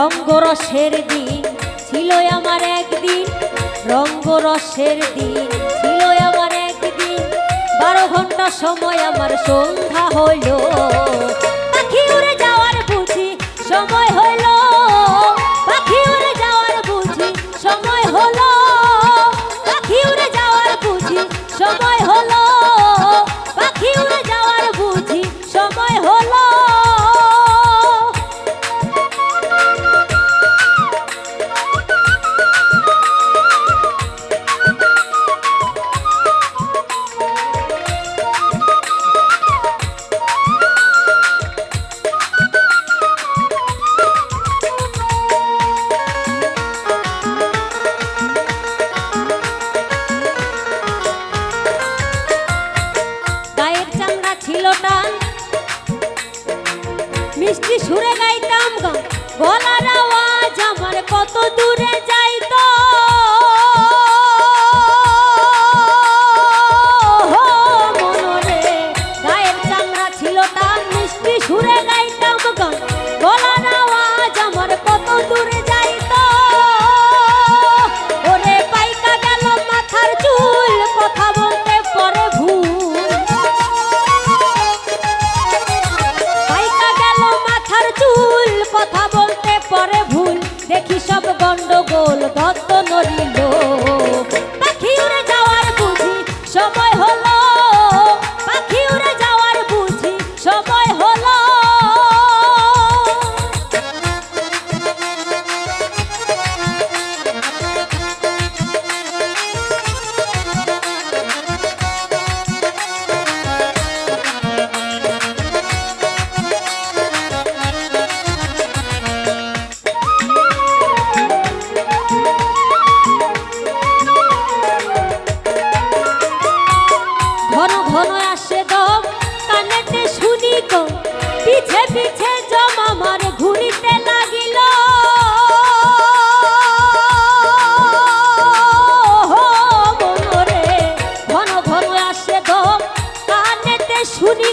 রঙ্গরসের দিন ছিল আমার একদিন। রঙ্গরসের দিন ছিল আমার একদিন। বারো ঘণ্টা সময় আমার সন্ধ্যা হলো মিষ্টি সুরে গাইতাম গান। গলার আওয়াজ আমার কত দূরে যাইত।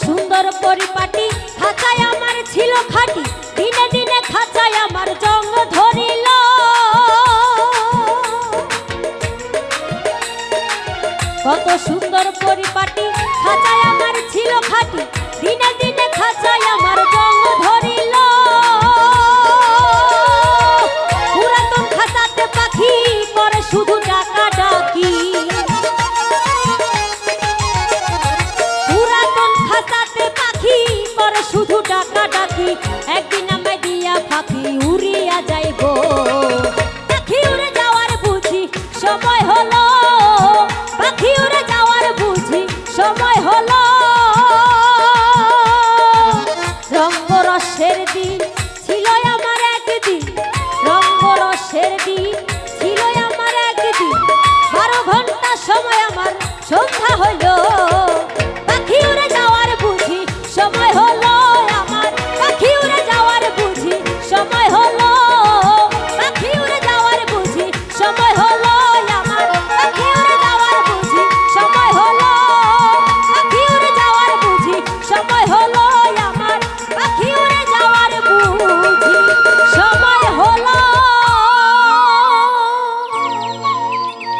সুন্দর পরিপাটি থাকায় আমার ছিল খাটি। Nước.